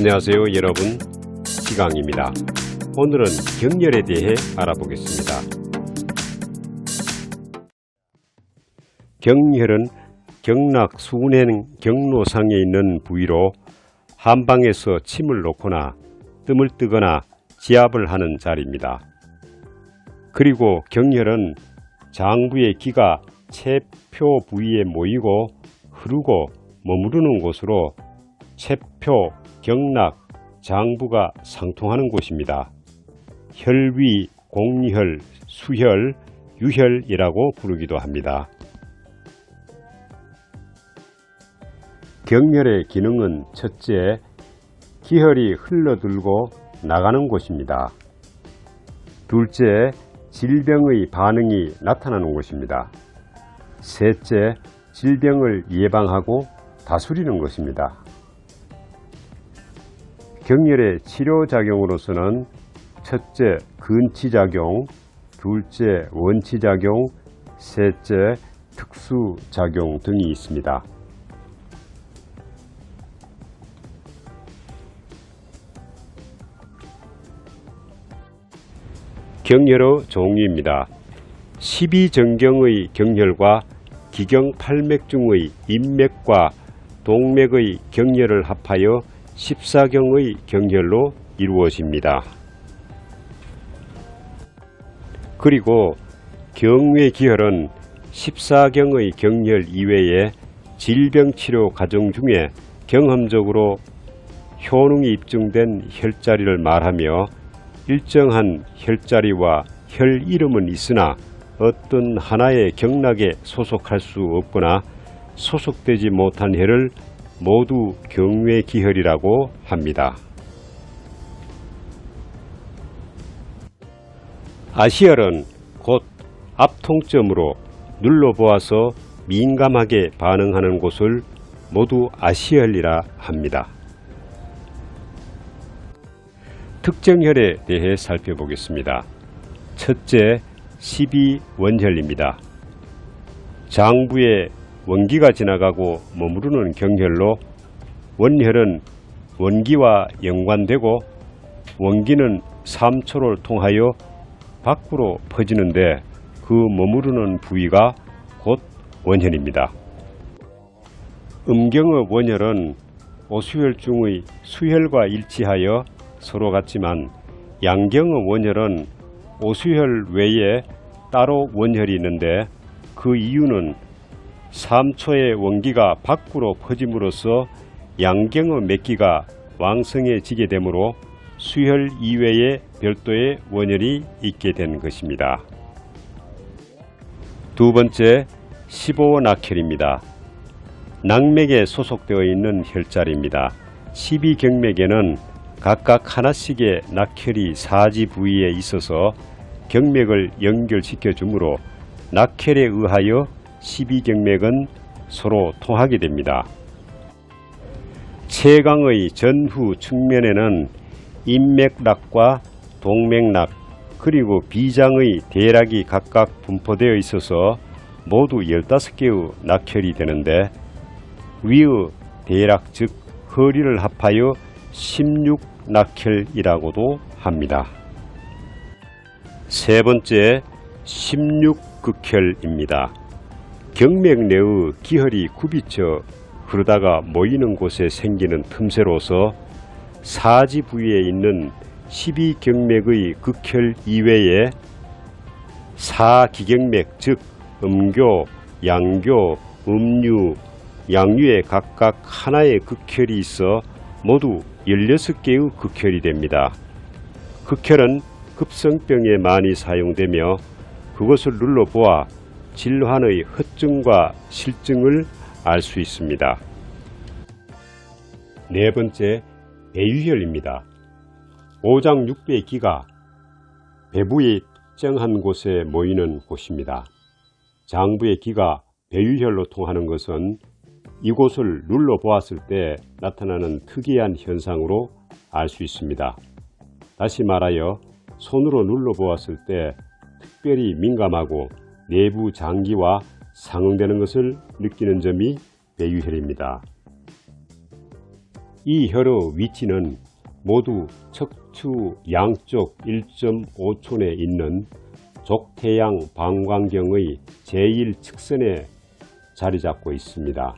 안녕하세요 여러분 기강입니다. 오늘은 경렬에 대해 알아보겠습니다. 경혈은 경락 수은행 경로상에 있는 부위로 한방에서 침을 놓거나 뜸을 뜨거나 지압을 하는 자리입니다. 그리고 경혈은 장부의 기가 체표 부위에 모이고 흐르고 머무르는 곳으로 체표, 경락, 장부가 상통하는 곳입니다. 혈위, 공혈, 수혈, 유혈이라고 부르기도 합니다. 경혈의 기능은 첫째, 기혈이 흘러들고 나가는 곳입니다. 둘째, 질병의 반응이 나타나는 곳입니다. 셋째, 질병을 예방하고 다스리는 것입니다. 경혈의 치료작용으로서는 첫째, 근치작용, 둘째, 원치작용, 셋째, 특수작용 등이 있습니다. 경혈의 종류입니다. 12정경의 경혈과 기경팔맥중의 인맥과 동맥의 경혈을 합하여 14경의 경혈로 이루어집니다. 그리고 경외 기혈은 14경의 경혈 이외에 질병치료 과정 중에 경험적으로 효능이 입증된 혈자리를 말하며 일정한 혈자리와 혈 이름은 있으나 어떤 하나의 경락에 소속할 수 없거나 소속되지 못한 혈을 모두 경외 기혈이라고 합니다. 아시혈은 곧 앞통점으로 눌러보아서 민감하게 반응하는 곳을 모두 아시혈이라 합니다. 특정 혈에 대해 살펴보겠습니다. 첫째, 12원혈입니다. 장부에 원기가 지나가고 머무르는 경혈로 원혈은 원기와 연관되고 원기는 삼초를 통하여 밖으로 퍼지는데 그 머무르는 부위가 곧 원혈입니다. 음경의 원혈은 오수혈중의 수혈과 일치하여 서로 같지만 양경의 원혈은 오수혈 외에 따로 원혈이 있는데 그 이유는 3초의 원기가 밖으로 퍼짐으로써 양경의 맥기가 왕성해지게 되므로 수혈 이외에 별도의 원혈이 있게 된 것입니다. 두 번째, 15낙혈입니다. 낙맥에 소속되어 있는 혈자리입니다. 12경맥에는 각각 하나씩의 낙혈이 사지 부위에 있어서 경맥을 연결시켜 주므로 낙혈에 의하여 12경맥은 서로 통하게 됩니다. 체강의 전후 측면에는 인맥락과 동맥락 그리고 비장의 대락이 각각 분포되어 있어서 모두 15개의 낙혈이 되는데 위의 대락 즉 허리를 합하여 16낙혈이라고도 합니다. 세 번째 16극혈입니다. 경맥 내의 기혈이 굽이쳐 흐르다가 모이는 곳에 생기는 틈새로서 사지 부위에 있는 12경맥의 극혈 이외에 사기경맥 즉 음교, 양교, 음류, 양류에 각각 하나의 극혈이 있어 모두 16개의 극혈이 됩니다. 극혈은 급성병에 많이 사용되며 그것을 눌러보아 질환의 허증과 실증을 알 수 있습니다. 네 번째, 배유혈입니다. 오장 육배의 기가 배부의 특정한 곳에 모이는 곳입니다. 장부의 기가 배유혈로 통하는 것은 이곳을 눌러 보았을 때 나타나는 특이한 현상으로 알 수 있습니다. 다시 말하여 손으로 눌러 보았을 때 특별히 민감하고 내부 장기와 상응되는 것을 느끼는 점이 배유혈입니다. 이 혈의 위치는 모두 척추 양쪽 1.5촌에 있는 족태양 방광경의 제1측선에 자리 잡고 있습니다.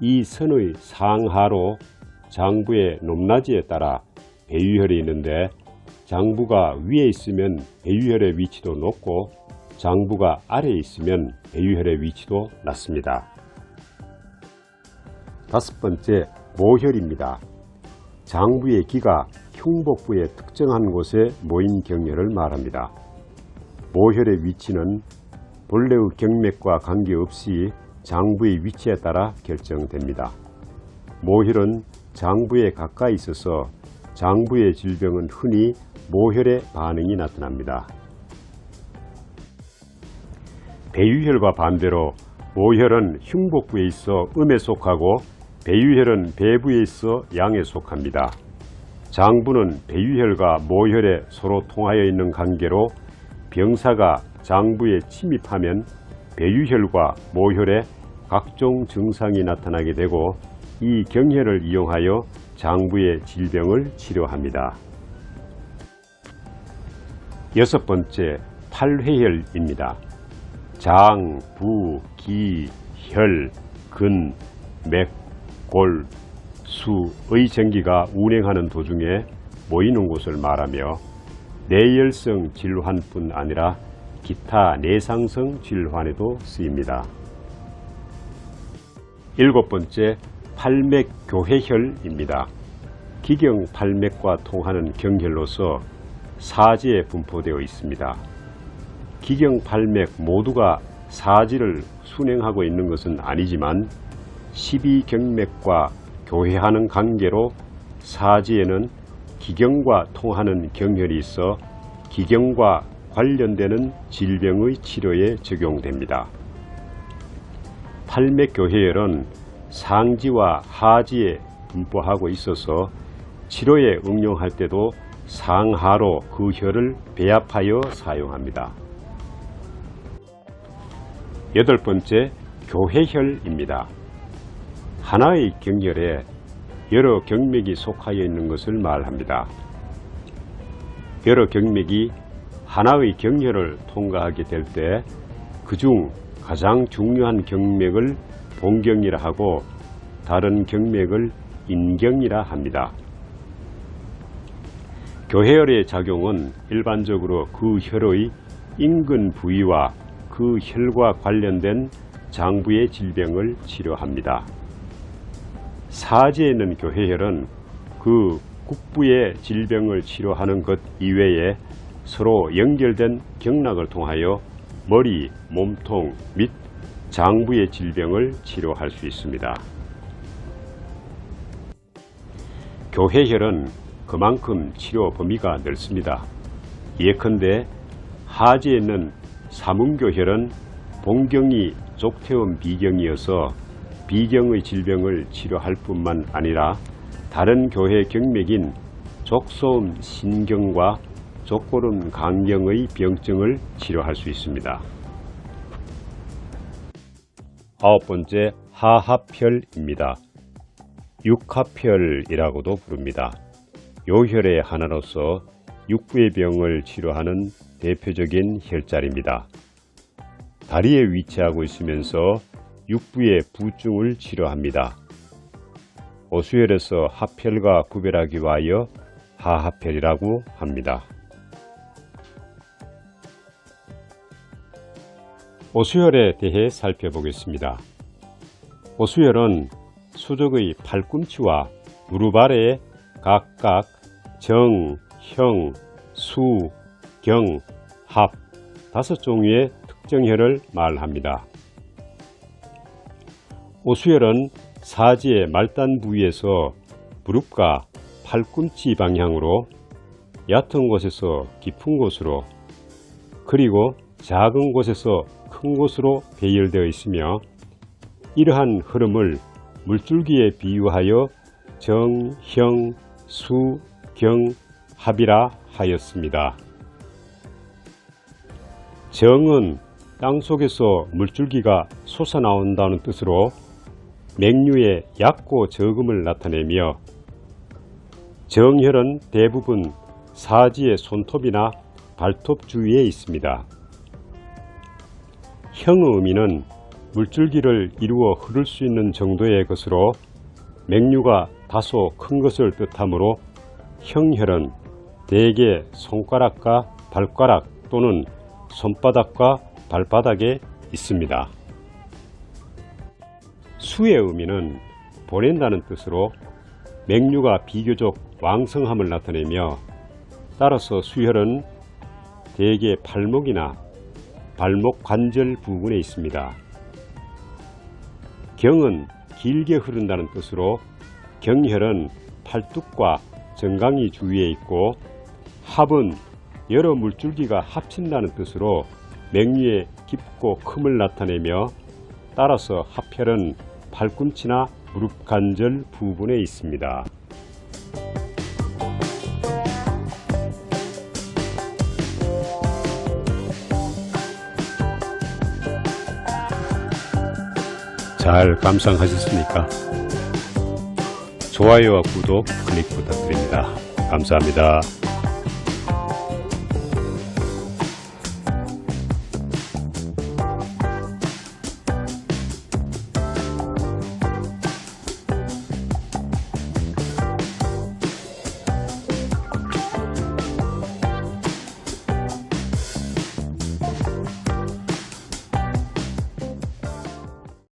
이 선의 상하로 장부의 높낮이에 따라 배유혈이 있는데 장부가 위에 있으면 배유혈의 위치도 높고 장부가 아래에 있으면 배유혈의 위치도 낮습니다. 다섯 번째, 모혈입니다. 장부의 기가 흉복부의 특정한 곳에 모인 경혈을 말합니다. 모혈의 위치는 본래의 경맥과 관계없이 장부의 위치에 따라 결정됩니다. 모혈은 장부에 가까이 있어서 장부의 질병은 흔히 모혈의 반응이 나타납니다. 배유혈과 반대로 모혈은 흉복부에 있어 음에 속하고 배유혈은 배부에 있어 양에 속합니다. 장부는 배유혈과 모혈에 서로 통하여 있는 관계로 병사가 장부에 침입하면 배유혈과 모혈에 각종 증상이 나타나게 되고 이 경혈을 이용하여 장부의 질병을 치료합니다. 여섯 번째, 팔회혈입니다. 장, 부, 기, 혈, 근, 맥, 골, 수의 전기가 운행하는 도중에 모이는 곳을 말하며 내열성 질환뿐 아니라 기타 내상성 질환에도 쓰입니다. 일곱 번째, 팔맥 교회혈입니다. 기경 팔맥과 통하는 경혈로서 사지에 분포되어 있습니다. 기경 팔맥 모두가 사지를 순행하고 있는 것은 아니지만 12경맥과 교회하는 관계로 사지에는 기경과 통하는 경혈이 있어 기경과 관련되는 질병의 치료에 적용됩니다. 팔맥교회혈은 상지와 하지에 분포하고 있어서 치료에 응용할 때도 상하로 그 혈을 배합하여 사용합니다. 여덟 번째, 교회혈입니다. 하나의 경혈에 여러 경맥이 속하여 있는 것을 말합니다. 여러 경맥이 하나의 경혈을 통과하게 될 때 그중 가장 중요한 경맥을 본경이라 하고 다른 경맥을 인경이라 합니다. 교회혈의 작용은 일반적으로 그 혈의 인근 부위와 그 혈과 관련된 장부의 질병을 치료합니다. 사지에 있는 교회혈은 그 국부의 질병을 치료하는 것 이외에 서로 연결된 경락을 통하여 머리, 몸통 및 장부의 질병을 치료할 수 있습니다. 교회혈은 그만큼 치료 범위가 넓습니다. 예컨대 하지에 있는 사문교혈은 본경이 족태원 비경이어서 비경의 질병을 치료할 뿐만 아니라 다른 교회 경맥인 족소음 신경과 족고름 강경의 병증을 치료할 수 있습니다. 아홉 번째 하합혈입니다. 육합혈이라고도 부릅니다. 요혈의 하나로서 육부의 병을 치료하는 대표적인 혈자리입니다. 다리에 위치하고 있으면서 육부의 부증을 치료합니다. 오수혈에서 합혈과 구별하기 위하여 하합혈이라고 합니다. 오수혈에 대해 살펴보겠습니다. 오수혈은 수족의 팔꿈치와 무릎 아래에 각각 정, 형, 수, 경, 합 다섯 종류의 특정 혈을 말합니다. 오수혈은 사지의 말단 부위에서 무릎과 팔꿈치 방향으로 얕은 곳에서 깊은 곳으로 그리고 작은 곳에서 큰 곳으로 배열되어 있으며 이러한 흐름을 물줄기에 비유하여 정, 형, 수, 경, 합이라 하였습니다. 정은 땅 속에서 물줄기가 솟아나온다는 뜻으로 맹류의 얕고 저금을 나타내며 정혈은 대부분 사지의 손톱이나 발톱 주위에 있습니다. 형의 의미는 물줄기를 이루어 흐를 수 있는 정도의 것으로 맹류가 다소 큰 것을 뜻하므로 형혈은 대개 손가락과 발가락 또는 손바닥과 발바닥에 있습니다. 수의 의미는 보낸다는 뜻으로 맹류가 비교적 왕성함을 나타내며 따라서 수혈은 대개 팔목이나 발목 관절 부분에 있습니다. 경은 길게 흐른다는 뜻으로 경혈은 팔뚝과 정강이 주위에 있고 합은 여러 물줄기가 합친다는 뜻으로 맹류의 깊고 큼을 나타내며 따라서 합혈은 팔꿈치나 무릎 관절 부분에 있습니다. 잘 감상하셨습니까? 좋아요와 구독 클릭 부탁드립니다. 감사합니다.